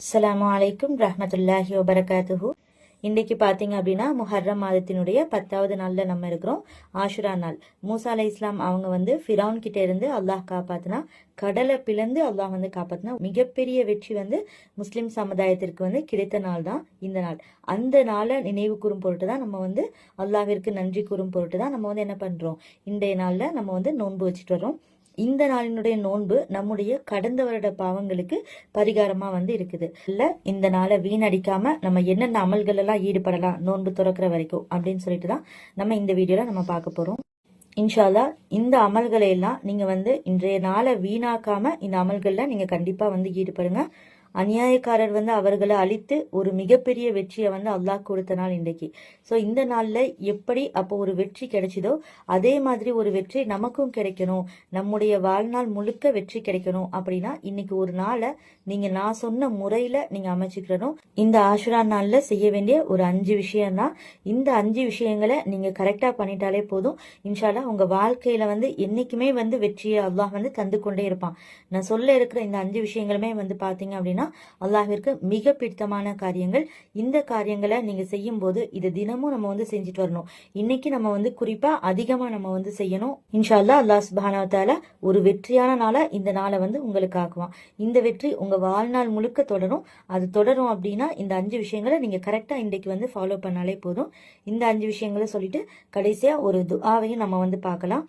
அஸ்லாம் வலைக்கும் ரஹமத்துல்லாஹி வபரகாத்துஹூ இன்னைக்கு பார்த்தீங்க அப்படின்னா முஹர்ரம் மாதத்தினுடைய பத்தாவது நாளில் நம்ம இருக்கிறோம். ஆஷுரா நாள். மூசா அலை இஸ்லாம் அவங்க வந்து ஃபிரௌன் கிட்டே இருந்து அல்லாஹ் காப்பாத்தினா கடலை பிளந்து அல்லாஹ் வந்து காப்பாத்தினா மிகப்பெரிய வெற்றி வந்து முஸ்லிம் சமுதாயத்திற்கு வந்து கிடைத்த நாள் தான் இந்த நாள். அந்த நாளை நினைவு கூறும் பொருட்டு தான் நம்ம வந்து அல்லாஹிற்கு நன்றி கூறும் பொருட்டு தான் நம்ம வந்து என்ன பண்ணுறோம் இன்றைய நாளில் நம்ம வந்து நோன்பு வச்சுட்டு வரோம் இந்த நாளினுடைய நோன்பு நம்முடைய கடந்த வருட பாவங்களுக்கு பரிகாரமா வந்து இருக்குது. இல்ல இந்த நாளை வீணடிக்காம நம்ம என்னென்ன அமல்கள் எல்லாம் ஈடுபடலாம் நோன்பு துறக்கிற வரைக்கும் அப்படின்னு சொல்லிட்டு தான் நம்ம இந்த வீடியோல நம்ம பார்க்க போறோம். இன்ஷால்லா இந்த அமல்களை எல்லாம் நீங்க வந்து இன்றைய நாளை வீணாக்காம இந்த அமல்கள்ல நீங்க கண்டிப்பா வந்து ஈடுபடுங்க. அநியாயக்காரர் வந்து அவர்களை அழித்து ஒரு மிகப்பெரிய வெற்றியை வந்து அல்லாஹ் கொடுத்த நாள் இன்றைக்கு. ஸோ இந்த நாளில் எப்படி அப்போ ஒரு வெற்றி கிடைச்சதோ அதே மாதிரி ஒரு வெற்றி நமக்கும் கிடைக்கணும். நம்முடைய வாழ்நாள் முழுக்க வெற்றி கிடைக்கணும் அப்படின்னா இன்னைக்கு ஒரு நாளை நீங்க நான் சொன்ன முறையில நீங்க அமைச்சுக்கிறணும் இந்த ஆஷுரா நாளில் செய்ய வேண்டிய ஒரு அஞ்சு விஷயம் தான் இந்த அஞ்சு விஷயங்களை நீங்க கரெக்டாக பண்ணிட்டாலே போதும். இன்ஷாலா உங்க வாழ்க்கையில வந்து என்னைக்குமே வந்து வெற்றியை அல்லாஹ் வந்து தந்து கொண்டே இருப்பான். நான் சொல்ல இருக்கிற இந்த அஞ்சு விஷயங்களுமே வந்து பாத்தீங்க அப்படின்னா அல்லாஹிற்கு மிக பிடித்தமான காரியங்கள். இந்த காரியங்களை நீங்க செய்யும் போது இது தினமும் நம்ம வந்து செஞ்சுட்டு வரணும். இன்னைக்கு நம்ம வந்து குறிப்பா அதிகமா நம்ம வந்து செய்யணும். இன்ஷா அல்லாஹ் அல்லாஹ் சுப்ஹானஹு ஒரு வெற்றியான நாளை இந்த நாளை வந்து உங்களுக்கு ஆக்குவான். இந்த வெற்றி உங்க வாழ்நாள் முழுக்க தொடரும். அது தொடரும் அப்படின்னா இந்த அஞ்சு விஷயங்களை நீங்க கரெக்டா இன்றைக்கு வந்து ஃபாலோ பண்ணாலே போதும். இந்த அஞ்சு விஷயங்களை சொல்லிட்டு கடைசியா ஒரு துஆவையும் நம்ம வந்து பார்க்கலாம்.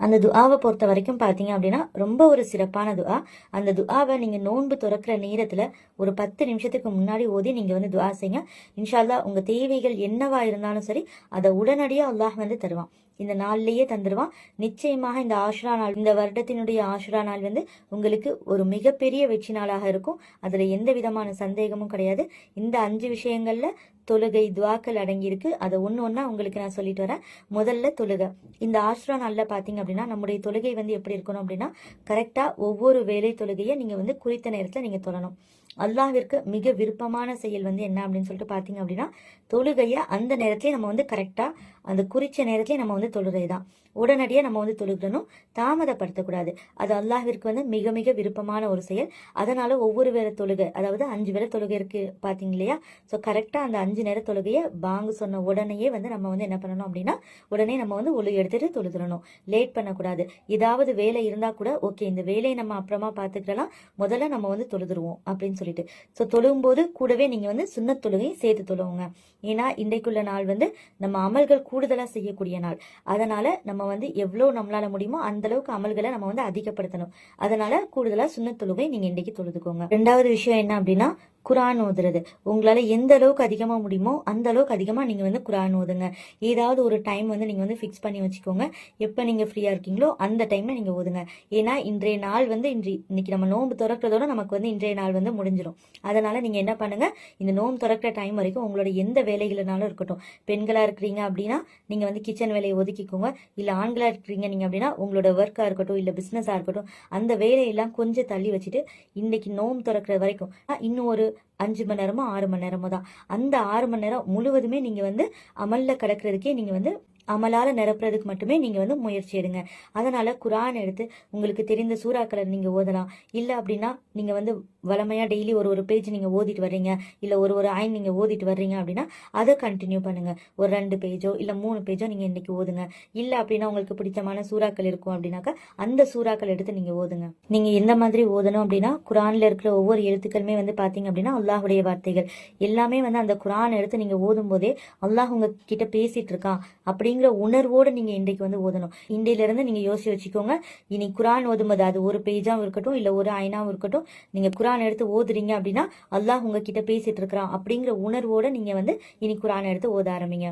அந்த துஆவை பொறுத்த வரைக்கும் பார்த்தீங்க அப்படின்னா ரொம்ப ஒரு சிறப்பான துஆ. அந்த துஆவை நீங்கள் நோன்பு துறக்கிற நேரத்தில் ஒரு பத்து நிமிஷத்துக்கு முன்னாடி ஓதி நீங்கள் வந்து துஆ செய்யுங்க இன்ஷால்லா உங்கள் தேவைகள் என்னவா இருந்தாலும் சரி அதை உடனடியாக அல்லாஹ் வந்து தருவான். இந்த நாள்லயே தந்துடுவான் நிச்சயமாக இந்த ஆஷ்ரா நாள் இந்த வருடத்தினுடைய ஆஷ்ரா நாள் வந்து உங்களுக்கு ஒரு மிகப்பெரிய வெற்றி நாளாக இருக்கும். அதுல எந்த விதமான சந்தேகமும் கிடையாது. இந்த அஞ்சு விஷயங்கள்ல தொழுகை துவாக்கள் அடங்கியிருக்கு. அதை ஒன்று ஒன்றா உங்களுக்கு நான் சொல்லிட்டு வரேன். முதல்ல தொழுகை. இந்த ஆஷ்ரா நாளில் பார்த்தீங்க அப்படின்னா நம்முடைய தொழுகை வந்து எப்படி இருக்கணும் அப்படின்னா கரெக்டாக ஒவ்வொரு வேலை தொழுகையை நீங்கள் வந்து குறித்த நேரத்தில் நீங்கள் தொழணும். அல்லாவிற்கு மிக விருப்பமான செயல் வந்து என்ன அப்படின்னு சொல்லிட்டு பார்த்தீங்க அப்படின்னா தொழுகையை அந்த நேரத்திலே நம்ம வந்து கரெக்டாக அந்த குறித்த நேரத்திலே நம்ம வந்து தொழுகை தான் உடனடியாக நம்ம வந்து தொழுகணும் தாமதப்படுத்தக்கூடாது. அது அல்லாஹிற்கு வந்து மிக மிக விருப்பமான ஒரு செயல். அதனால ஒவ்வொரு வேற தொழுகை அதாவது அஞ்சு வேற தொழுகை இருக்கு பார்த்தீங்க இல்லையா? ஸோ கரெக்டாக அந்த அஞ்சு நேர தொழுகையை பாங்கு சொன்ன உடனேயே வந்து நம்ம வந்து என்ன பண்ணணும் அப்படின்னா உடனே நம்ம வந்து ஒழு எடுத்துட்டு தொழுதுடணும் லேட் பண்ணக்கூடாது. ஏதாவது வேலை இருந்தால் கூட ஓகே இந்த வேலையை நம்ம அப்புறமா பார்த்துக்கலாம் முதல்ல நம்ம வந்து தொழுதுருவோம் அப்படின்னு சொல்லி சொல்லிட்டு. ஸோ தொழும்போது கூடவே நீங்கள் வந்து சுண்ணத் தொழுகையும் சேர்த்து தொழுவுங்க. ஏன்னா இன்றைக்குள்ள நாள் வந்து நம்ம அமல்கள் கூடுதலாக செய்யக்கூடிய நாள். அதனால நம்ம வந்து எவ்வளோ நம்மளால முடியுமோ அந்த அளவுக்கு அமல்களை நம்ம வந்து அதிகப்படுத்தணும். அதனால கூடுதலாக சுண்ணத் தொழுகை நீங்கள் இன்றைக்கு தொழுதுக்கோங்க. ரெண்டாவது விஷயம் என்ன அப்படின்னா குரான் ஓதுறது. உங்களால் எந்த அளவுக்கு அதிகமாக முடியுமோ அந்த அளவுக்கு அதிகமாக நீங்கள் வந்து குரான் ஓதுங்க. ஏதாவது ஒரு டைம் வந்து நீங்கள் வந்து ஃபிக்ஸ் பண்ணி வச்சுக்கோங்க. எப்போ நீங்கள் ஃப்ரீயாக இருக்கீங்களோ அந்த டைமில் நீங்கள் ஓதுங்க. ஏன்னா இன்றைய நாள் வந்து இன்றி இன்னைக்கு நம்ம நோன்பு திறக்கிறதோட நமக்கு வந்து இன்றைய நாள் வந்து முடிஞ்சிடும் அதனால் நீங்கள் என்ன பண்ணுங்கள் இந்த நோன்பு திறக்கிற டைம் வரைக்கும் உங்களோட எந்த வேலைகள்னாலும் இருக்கட்டும். பெண்களாக இருக்கிறீங்க அப்படின்னா நீங்கள் வந்து கிச்சன் வேலையை ஒதுக்கிக்கோங்க. இல்லை ஆண்களாக இருக்கிறீங்க நீங்கள் அப்படின்னா உங்களோட ஒர்க்காக இருக்கட்டும் இல்லை பிஸ்னஸாக இருக்கட்டும் அந்த வேலையெல்லாம் கொஞ்சம் தள்ளி வச்சுட்டு இன்றைக்கி நோன்பு திறக்கிற வரைக்கும் இன்னும் ஒரு அஞ்சு மணி நேரமோ ஆறு மணி நேரமோ தான். அந்த ஆறு மணி நேரம் முழுவதுமே நீங்க வந்து அமல்ல கிடக்கிறதுக்கே நீங்க வந்து அமலால் நிரப்புறதுக்கு மட்டுமே நீங்கள் வந்து முயற்சி எடுங்க. அதனால் குரான் எடுத்து உங்களுக்கு தெரிந்த சூறாக்களை நீங்கள் ஓதலாம். இல்லை அப்படின்னா நீங்கள் வந்து வளமையாக டெய்லி ஒரு ஒரு பேஜ் நீங்கள் ஓதிட்டு வர்றீங்க. இல்லை ஒரு ஒரு ஆயின் நீங்கள் ஓதிட்டு வர்றீங்க அப்படின்னா அதை கண்டினியூ பண்ணுங்கள் ஒரு ரெண்டு பேஜோ இல்லை மூணு பேஜோ நீங்கள் இன்றைக்கி ஓதுங்க. இல்லை அப்படின்னா உங்களுக்கு பிடித்தமான சூறாக்கள் இருக்கும் அப்படின்னாக்கா அந்த சூறாக்கள் எடுத்து நீங்கள் ஓதுங்க. நீங்கள் எந்த மாதிரி ஓதணும் அப்படின்னா குரான்ல இருக்கிற ஒவ்வொரு எழுத்துக்களுமே வந்து பார்த்தீங்க அப்படின்னா அல்லாஹுடைய வார்த்தைகள். எல்லாமே வந்து அந்த குரான் எடுத்து நீங்கள் ஓதும் போதே அல்லாஹ் உங்ககிட்ட பேசிகிட்டு இருக்கான். அப்படிங்கிற உணர்வோடு நீங்கள் இன்றைக்கு வந்து ஓதணும். இன்றையிலேருந்து நீங்கள் நீங்க யோசிச்சு வச்சுக்கோங்க. இனி குரான் ஓதும்போது அது ஒரு பேஜாகவும் இருக்கட்டும் இல்லை ஒரு ஐனாவும் இருக்கட்டும் நீங்கள் குரான் எடுத்து ஓதுறீங்க அப்படின்னா அல்லாஹ் உங்ககிட்ட பேசிட்டு இருக்கிறான் அப்படிங்கிற உணர்வோடு நீங்கள் வந்து இனி குரான் எடுத்து ஓத ஆரம்பிங்க.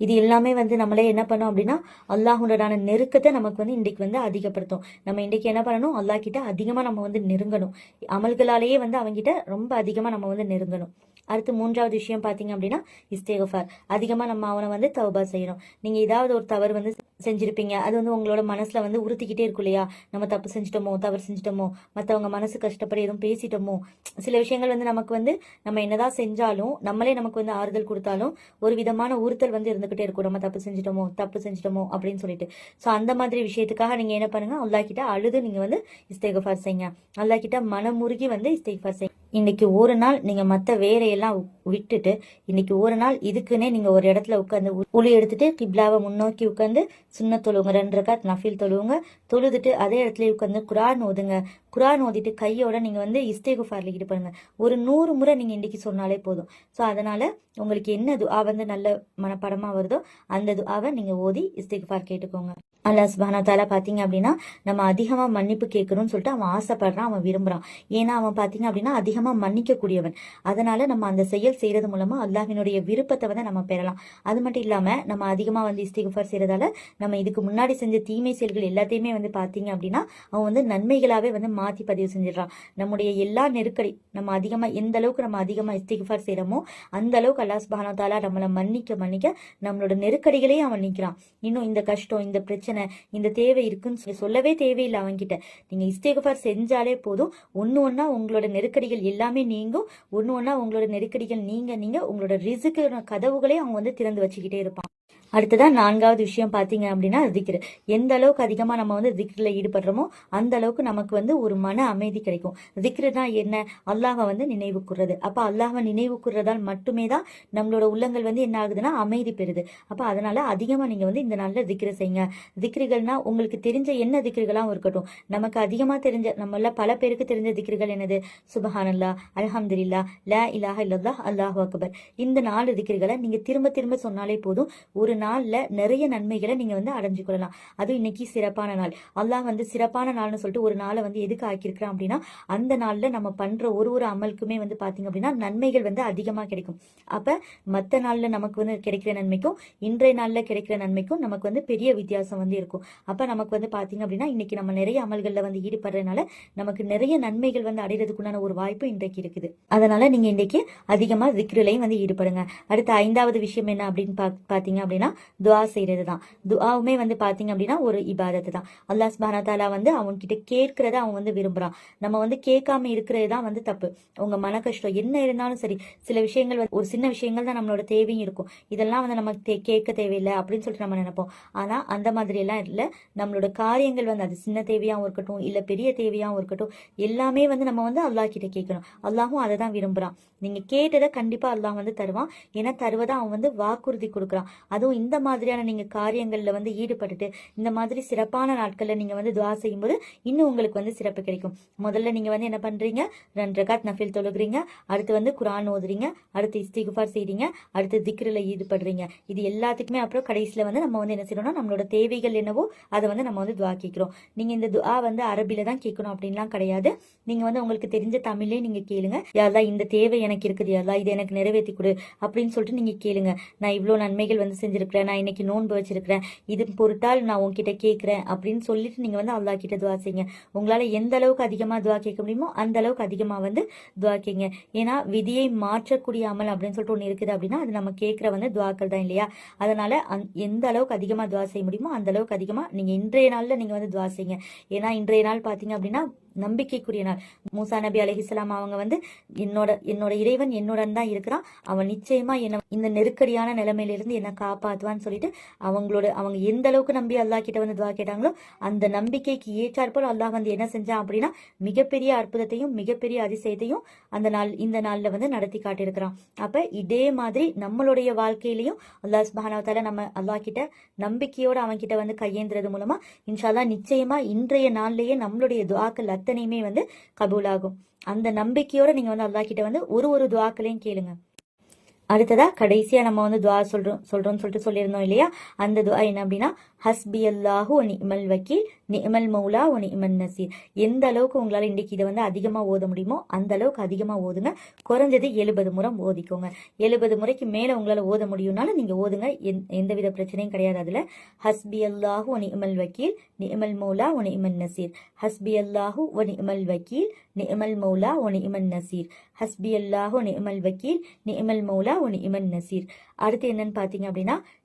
இது எல்லாமே வந்து நம்மளே என்ன பண்ணோம் அப்படின்னா அல்லாஹுடனான நெருக்கத்தை நமக்கு வந்து இன்றைக்கு வந்து அதிகப்படுத்தும். நம்ம இன்றைக்கு என்ன பண்ணணும்? அல்லாஹ் கிட்ட அதிகமாக நம்ம வந்து நெருங்கணும். அமல்களாலேயே வந்து அவங்ககிட்ட ரொம்ப அதிகமாக நம்ம வந்து நெருங்கணும். அடுத்து மூன்றாவது விஷயம் பார்த்தீங்க அப்படின்னா இஸ்தேகஃபார். அதிகமாக நம்ம அவனை வந்து தவபா செய்யணும். நீங்கள் ஏதாவது ஒரு தவறு வந்து செஞ்சிருப்பீங்க. அது வந்து உங்களோட மனசில் வந்து உறுத்திக்கிட்டே இருக்கும் இல்லையா? நம்ம தப்பு செஞ்சிட்டோமோ தவறு செஞ்சிட்டோமோ மற்றவங்க மனசு கஷ்டப்பட எதுவும் பேசிட்டோமோ சில விஷயங்கள் வந்து நமக்கு வந்து நம்ம என்னதான் செஞ்சாலும் நம்மளே நமக்கு வந்து ஆறுதல் கொடுத்தாலும் ஒரு விதமான உறுத்தல் வந்து இருந்துகிட்டே இருக்கும். நம்ம தப்பு செஞ்சிட்டோமோ தப்பு செஞ்சிட்டோமோ அப்படின்னு சொல்லிட்டு. ஸோ அந்த மாதிரி விஷயத்துக்காக நீங்கள் என்ன பண்ணுங்க? அல்லா கிட்ட அழுது நீங்கள் வந்து இஸ்தேகஃபார் செய்யுங்க. அல்லா கிட்ட மனமுருகி வந்து இஸ்தேகஃபார் செய்யுங்க. இன்னைக்கு ஒரு நாள் நீங்க மத்த வேலையெல்லாம் விட்டுட்டு இன்னைக்கு ஒரு நாள் இதுக்குன்னே நீங்க ஒரு இடத்துல உட்காந்து உளி எடுத்துட்டு கிப்லாவை முன்னோக்கி உட்காந்து சுண்ண தொழுவுங்க ரெண்டு ரக்காத் நஃபில் தொழுவுங்க. தொழுதுட்டு அதே இடத்துல உட்காந்து குரான் ஓதுங்க. குரான் ஓதிட்டு கையோட நீங்க வந்து இஸ்தேகுஃபார்ல ஈடுபடுங்க ஒரு நூறு முறை நீங்க இன்னைக்கு சொன்னாலே போதும். ஸோ அதனால உங்களுக்கு என்ன துஆ வந்து நல்ல மனப்படமா வருதோ அந்த துஆவை நீங்க ஓதி இஸ்தேகுஃபார் கேட்டுக்கோங்க. அல்லா சுப்ஹானஹு பார்த்தீங்க அப்படின்னா நம்ம அதிகமாக மன்னிப்பு கேட்கணும்னு சொல்லிட்டு அவன் ஆசைப்படுறான் அவன் விரும்புகிறான் ஏன்னா அவன் பார்த்தீங்க அப்படின்னா அதிகமாக மன்னிக்கக்கூடியவன். அதனால நம்ம அந்த செயல் செய்கிறது மூலமாக அல்லாஹினுடைய விருப்பத்தை வந்து நம்ம பெறலாம். அது மட்டும் இல்லாமல் நம்ம அதிகமாக வந்து இஸ்திகுஃபர் செய்கிறதால நம்ம இதுக்கு முன்னாடி செஞ்ச தீமை செயல்கள் எல்லாத்தையுமே வந்து பார்த்தீங்க அப்படின்னா அவன் வந்து நன்மைகளாகவே வந்து மாற்றி பதிவு செஞ்சிடறான். நம்முடைய எல்லா நெருக்கடி நம்ம அதிகமாக எந்த அளவுக்கு நம்ம அதிகமாக இஸ்திகுஃபர் செய்கிறோமோ அந்த அளவுக்கு அல்லா சுப்ஹானஹு நம்மளை மன்னிக்க மன்னிக்க நம்மளோட நெருக்கடிகளையும் அவன் நிற்கிறான் இன்னும் இந்த கஷ்டம் இந்த பிரச்சனை இந்த தேவை இருக்குன்னு சொல்லி சொல்லவே தேவையில்லை அவன்கிட்ட. நீங்க இஸ்தேகஃபார் செஞ்சாலே போதும். ஒன்று ஒன்றா உங்களோட நெருக்கடிகள் எல்லாமே நீங்கும். ஒன்று ஒன்றா உங்களோட நெருக்கடிகள் நீங்க நீங்க உங்களோட ரிசுக்கு கதவுகளே அவங்க வந்து திறந்து வச்சுக்கிட்டே இருப்பாங்க. அடுத்ததான் நான்காவது விஷயம் பார்த்தீங்க அப்படின்னா திக்ரு எந்த அளவுக்கு அதிகமாக நம்ம வந்து திக்ரில் ஈடுபடுறோமோ அந்த அளவுக்கு நமக்கு வந்து ஒரு மன அமைதி கிடைக்கும். திக்ரு தான் என்ன? அல்லாஹை வந்து நினைவு கூறுறது அப்போ அல்லாஹை நினைவு கூறுறதால் மட்டுமே தான் நம்மளோட உள்ளங்கள் வந்து என்ன ஆகுதுன்னா அமைதி பெறுது. அப்போ அதனால அதிகமாக நீங்கள் வந்து இந்த நாளில் திக்ரு செய்யுங்க. திக்ருகள்னா உங்களுக்கு தெரிஞ்ச என்ன திக்ருகளாகவும் இருக்கட்டும். நமக்கு அதிகமாக தெரிஞ்ச நம்மள பல பேருக்கு தெரிஞ்ச திக்ருகள் என்னது? சுபஹானல்லா அலஹம்துல்லா லா இலாஹ இல்லல்லாஹ் அல்லாஹ் அக்பர். இந்த நாலு திக்ருகளை நீங்கள் திரும்ப திரும்ப சொன்னாலே போதும் ஒரு நாள்ல நிறைய நன்மைகளை நீங்க வந்து அடைஞ்சு கொள்ளலாம் அதுவும் இன்னைக்கு சிறப்பான நாள். அல்லாஹ் வந்து சிறப்பான நாள்னு சொல்லிட்டு ஒரு நாளை வந்து எதுக்கு ஆக்கியிருக்கிறான் அப்படின்னா அந்த நாள்ல நம்ம பண்ற ஒரு ஒரு அமலுக்குமே வந்து பாத்தீங்க அப்படின்னா நன்மைகள் வந்து அதிகமா கிடைக்கும். அப்ப மத்த நாள்ல நமக்கு வந்து கிடைக்கிற நன்மைக்கும் இன்றைய நாள்ல கிடைக்கிற நன்மைக்கும் நமக்கு வந்து பெரிய வித்தியாசம் வந்து இருக்கும். அப்ப நமக்கு வந்து பார்த்தீங்க அப்படின்னா இன்னைக்கு நம்ம நிறைய அமல்களில் வந்து ஈடுபடுறதுனால நமக்கு நிறைய நன்மைகள் வந்து அடைகிறதுக்குண்டான ஒரு வாய்ப்பு இன்றைக்கு இருக்குது. அதனால நீங்க இன்னைக்கு அதிகமா திக்ருலையும் வந்து ஈடுபடுங்க. அடுத்த ஐந்தாவது விஷயம் என்ன அப்படின்னு பா- பாத்தீங்க அப்படின்னா துவா செய்யறது தான் துவாவுமே வந்து பார்த்தீங்க அப்படின்னா ஒரு இபாதத்து தான் அல்லாஹ் சுப்ஹானஹு வந்து அவன்கிட்ட கேட்கறத அவன் வந்து விரும்புறான். நம்ம வந்து கேட்காம இருக்கிறது தான் வந்து தப்பு. உங்க மன கஷ்டம் என்ன இருந்தாலும் சரி சில விஷயங்கள் வந்து- ஒரு சின்ன விஷயங்கள் தான் நம்மளோட தேவையும் இருக்கும். இதெல்லாம் வந்து நம்ம கேட்க தேவையில்லை அப்படின்னு சொல்லிட்டு நம்ம நினைப்போம். ஆனா அந்த மாதிரி எல்லாம் இல்லை. நம்மளோட காரியங்கள் வந்து அது சின்ன தேவையாகவும் இருக்கட்டும் இல்லை பெரிய தேவையாவும் இருக்கட்டும் எல்லாமே வந்து நம்ம வந்து அல்லாஹ் கிட்ட கேட்கணும். அல்லாஹும் அதை தான் விரும்புறான். நீங்க கேட்டதை கண்டிப்பா அல்லாஹ் வந்து தருவான். ஏன்னா தருவதை அவன் வந்து வாக்குறுதி கொடுக்குறான். அதுவும் இந்த மாதிரியான நீங்கள் காரியங்களில் வந்து ஈடுபட்டுட்டு இந்த மாதிரி சிறப்பான நாட்களில் நீங்கள் வந்து துவா செய்யும்போது இன்னும் உங்களுக்கு வந்து சிறப்பு கிடைக்கும். முதல்ல நீங்கள் வந்து என்ன பண்ணுறீங்க ரெண்டு ரகாத் நஃபில் தொழுகிறீங்க. அடுத்து வந்து குரான் ஓதுறீங்க. அடுத்து இஸ்திகுஃபார் செய்கிறீங்க அடுத்து திக்ரில் ஈடுபடுறீங்க. இது எல்லாத்துக்குமே அப்புறம் கடைசியில் வந்து நம்ம வந்து என்ன செய்யணும்னா நம்மளோட தேவைகள் என்னவோ அதை வந்து நம்ம வந்து துவா கேட்குறோம். நீங்கள் இந்த துவா வந்து அரபியில் தான் கேட்கணும் அப்படின்லாம் கிடையாது. நீங்கள் வந்து உங்களுக்கு தெரிஞ்ச தமிழ்லேயே நீங்கள் கேளுங்க. யாரா இந்த தேவை எனக்கு இருக்குது. யாரா இது எனக்கு நிறைவேற்றி கொடு அப்படின்னு சொல்லிட்டு நீங்கள் கேளுங்க. நான் இவ்வளோ நன்மைகள் வந்து வச்சிருக்கிறேன் நான் இன்னைக்கு நோன்பு வச்சிருக்கிறேன் இது பொருட்டால் நான் உங்ககிட்ட கேட்குறேன் அப்படின்னு சொல்லிட்டு நீங்க வந்து அல்லா கிட்ட துவா செய்யுங்க. உங்களால எந்த அளவுக்கு அதிகமா துவா கேட்க முடியுமோ அந்த அளவுக்கு அதிகமா வந்து துவா கேங்க. ஏன்னா விதியை மாற்றக்கூடிய அமல் அப்படின்னு சொல்லிட்டு ஒன்று இருக்குது அப்படின்னா அது நம்ம கேட்குற வந்து துவாக்கள் தான் இல்லையா? அதனால அந் எந்த அளவுக்கு அதிகமா துவா செய்ய முடியுமோ அந்த அளவுக்கு அதிகமா நீங்க இன்றைய நாள்ல நீங்க வந்து துவா செய்யுங்க. ஏன்னா இன்றைய நாள் பாத்தீங்க அப்படின்னா நம்பிக்கைக்குரிய நாள். மூசா நபி அலஹிஸ்லாம் அவங்க வந்து என்னோட என்னோட இறைவன் என்னுடன் தான் இருக்கிறான். அவன் நிச்சயமா என்ன இந்த நெருக்கடியான நிலைமையிலிருந்து என்னை காப்பாத்துவான்னு சொல்லிட்டு அவங்களோட அவங்க எந்த அளவுக்கு நம்பி அல்லாஹ் கிட்ட வந்து துவா கேட்டாங்களோ அந்த நம்பிக்கைக்கு ஏற்றாற்போல் அல்லாஹ் வந்து என்ன செஞ்சான் அப்படின்னா மிகப்பெரிய அற்புதத்தையும் மிகப்பெரிய அதிசயத்தையும் அந்த நாள் இந்த நாள்ல வந்து நடத்தி காட்டியிருக்கிறான். அப்ப இதே மாதிரி நம்மளுடைய வாழ்க்கையிலையும் அல்லாஹ் சுப்ஹானஹு நம்ம அல்லாஹ் கிட்ட நம்பிக்கையோட அவன் கிட்ட வந்து கையேந்துறது மூலமா இன்ஷால்லா நிச்சயமா இன்றைய நாள்லயே நம்மளுடைய துவாக்கள் அத்தனையுமே வந்து கபூலாகும். அந்த நம்பிக்கையோட நீங்க வந்து அல்லாஹ் கிட்ட வந்து ஒரு ஒரு துவாக்களையும் கேளுங்க. அடுத்ததா கடைசியா நம்ம வந்து துவா சொல்றோம் சொல்றோம்னு சொல்லிட்டு சொல்லியிருந்தோம் இல்லையா? அந்த துவா என்ன அப்படின்னா ஹஸ்பி அல்லாஹு ஒ நிமல் வக்கீல் நிமல் மௌலா ஒ இமன் நசீர். எந்த அளவுக்கு உங்களால் இன்னைக்கு இதை வந்து அதிகமாக ஓத முடியுமோ அந்த அளவுக்கு அதிகமாக ஓதுங்க. குறைஞ்சது எழுபது முறை ஓதிக்கோங்க. எழுபது முறைக்கு மேலே உங்களால் ஓத முடியும்னாலும் நீங்கள் ஓதுங்க. எந்த- எந்தவித பிரச்சனையும் கிடையாது அதில். ஹஸ்பி அல்லாஹு ஒ நிமல் வக்கீல் நிமல் மௌலா ஒ இமன் நசீர். ஹஸ்பி அல்லாஹு ஒ நிமல் வக்கீல் நிமல் மௌலா ஒ இமன் நசீர். ஹஸ்பி அல்லாஹு நிமல் வக்கீல் நிமல் மௌலா ஒ இமன் நசீர். அடுத்து என்னன்னு பார்த்தீங்க அப்படின்னா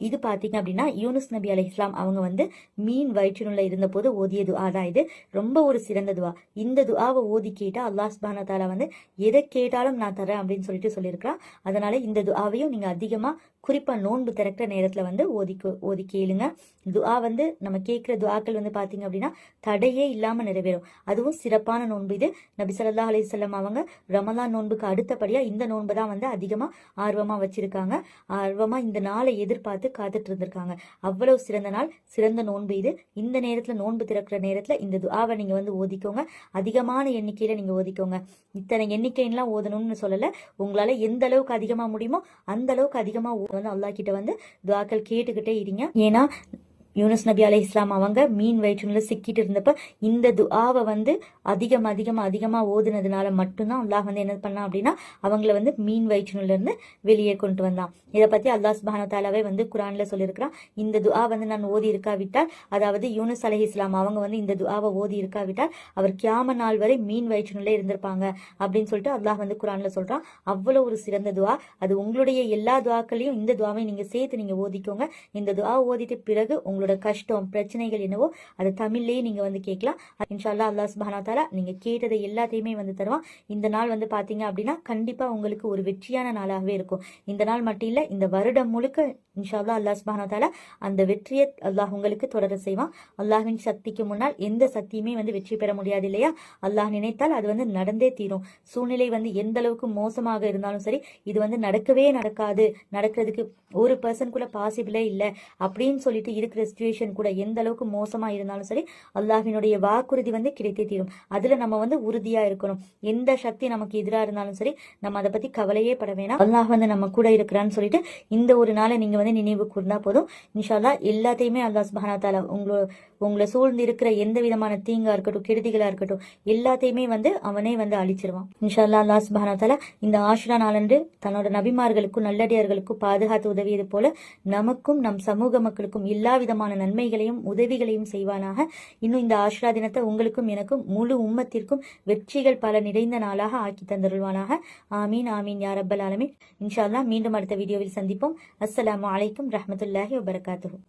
இது பார்த்தீங்க அப்படின்னா யூனுஸ் நபி அலி இஸ்லாம் அவங்க வந்து மீன் வயிற்றினுள்ள இருந்தபோது ஓதிய துவா தான் இது. ரொம்ப ஒரு சிறந்த துவா. இந்த துவாவை ஓதி கேட்டால் அல்லாஹ் சுப்ஹானஹு வந்து எதை கேட்டாலும் நான் தரேன் அப்படின்னு சொல்லிட்டு சொல்லியிருக்கிறான். அதனால இந்த துவாவையும் நீங்கள் அதிகமாக குறிப்பாக நோன்பு திறக்கிற நேரத்தில் வந்து ஓதி ஓதி கேளுங்க. துவா வந்து நம்ம கேட்குற துவாக்கள் வந்து பார்த்தீங்க அப்படின்னா தடையே இல்லாமல் நிறைவேறும். அதுவும் சிறப்பான நோன்பு இது. நபி சல்லா அலைஹி அவங்க ரமலான் நோன்புக்கு அடுத்தபடியாக இந்த நோன்பு தான் வந்து அதிகமாக ஆர்வமாக வச்சிருக்காங்க. ஆர்வமாக இந்த நாளை எதிர்பார்த்து காத்துட்டு இருந்திருக்காங்க. அவ்வளவு சிறந்த நாள் சிறந்த நோன்பு இது. இந்த நேரத்துல நோன்பு திறக்கிற நேரத்துல இந்த துஆவை நீங்க வந்து ஓதிக்கோங்க. அதிகமான எண்ணிக்கையில நீங்க ஓதிக்கோங்க. இத்தனை எண்ணிக்கைலாம் ஓதணும்னு சொல்லல. உங்களால எந்த அளவுக்கு அதிகமா முடியுமோ அந்த அளவுக்கு அதிகமா வந்து அல்லா கிட்ட வந்து துவாக்கள் கேட்டுக்கிட்டே இருங்க. ஏன்னா யூனுஸ் நபி அலை இஸ்லாம் அவங்க மீன் வயிற்றுல சிக்கிட்டு இருந்தப்ப இந்த துஆவை வந்து அதிகம் அதிகமாக அதிகமா ஓதுனதுனால மட்டும்தான் அல்லாஹ் வந்து என்ன பண்ணான் அப்படின்னா அவங்கள வந்து மீன் வயிற்றுல இருந்து வெளியே கொண்டு வந்தான். இதை பத்தி அல்லாஹ் சுப்ஹானஹு வந்து குரான்ல சொல்லியிருக்கிறான். இந்த துஆ வந்து நான் ஓதி இருக்காவிட்டால் அதாவது யூனுஸ் அலை இஸ்லாம் அவங்க வந்து இந்த துஆவை ஓதி இருக்காவிட்டால் அவர் கியாம நாள் வரை மீன் வயிற்றுல இருந்திருப்பாங்க அப்படின்னு சொல்லிட்டு அல்லாஹ் வந்து குரான்ல சொல்றான். அவ்வளவு ஒரு சிறந்த துவா அது உங்களுடைய எல்லா துவாக்களையும் இந்த துவாவையும் நீங்க சேர்த்து நீங்க ஓதிக்கோங்க. இந்த துவா ஓதிட்டு பிறகு உங்களோட கஷ்டம் பிரச்சனைகள் என்னவோ அது தமிழ்லயே நீங்க வந்து கேட்கலாம். இன்ஷால்லா அல்லாஹ் சுப்ஹானஹு நீங்கள் நீங்க கேட்டதை எல்லாத்தையுமே வந்து தருவான். இந்த நாள் வந்து பாத்தீங்க அப்படின்னா கண்டிப்பா உங்களுக்கு ஒரு வெற்றியான நாளாகவே இருக்கும். இந்த நாள் மட்டும் இல்ல இந்த வருடம் முழுக்க இன்ஷால்லா அல்லாஹ் சுபானா அந்த வெற்றியை அல்லாஹ் உங்களுக்கு தொடர செய்வான். அல்லாஹின் சக்திக்கு முன்னால் எந்த சக்தியுமே வந்து வெற்றி பெற முடியாது இல்லையா? அல்லாஹ் நினைத்தால் அது வந்து நடந்தே தீரும். சூழ்நிலை வந்து எந்த அளவுக்கு மோசமாக இருந்தாலும் சரி இது வந்து நடக்கவே நடக்காது. நடக்கிறதுக்கு ஒரு பர்சன் கூட பாசிபிளே இல்லை அப்படின்னு சொல்லிட்டு இருக்கிற சுச்சுவேஷன் கூட எந்த அளவுக்கு மோசமா இருந்தாலும் சரி அல்லாஹினுடைய வாக்குறுதி வந்து கிடைத்தே தீரும். அதுல நம்ம வந்து உறுதியா இருக்கணும். எந்த சக்தி நமக்கு எதிராக இருந்தாலும் சரி நம்ம அதை பத்தி கவலையே பட வேணாம். அல்லாஹ் வந்து நம்ம கூட இருக்கிறான்னு சொல்லிட்டு இந்த ஒரு நாளை நீங்க வந்து நினைவு கூர்ந்தா போதும். இன்ஷால்லா எல்லாத்தையுமே அல்லாஹ் சுப்ஹானஹு தாலா உங்களோ உங்களை சூழ்ந்து இருக்கிற எந்த விதமான தீங்கா இருக்கட்டும் கெடுதிகளா இருக்கட்டும் எல்லாத்தையுமே வந்து அவனே வந்து அழிச்சிருவான். இன்ஷால்லா அல்லாஹ் சுப்ஹானஹு தாலா இந்த ஆஷுரா நாளன்று தன்னோட நபிமார்களுக்கும் நல்லடியார்களுக்கும் பாதுகாத்து உதவியது போல நமக்கும் நம் சமூக மக்களுக்கும் எல்லா விதமான நன்மைகளையும் உதவிகளையும் செய்வானாக. இன்னும் இந்த ஆஷ்ரா தினத்தை உங்களுக்கும் எனக்கும் முழு உம்மத்திற்கும் வெற்றிகள் பல நிறைந்த நாளாக ஆக்கி தந்தருள்வானாக. ஆமீன் ஆமீன் யார் ரப்பல் ஆலமீன். இன்ஷா மீண்டும் அடுத்த வீடியோவில் சந்திப்போம். அஸ்ஸலாமு அலைக்கும் ரஹமத்துல்லாஹி வபரகாத்து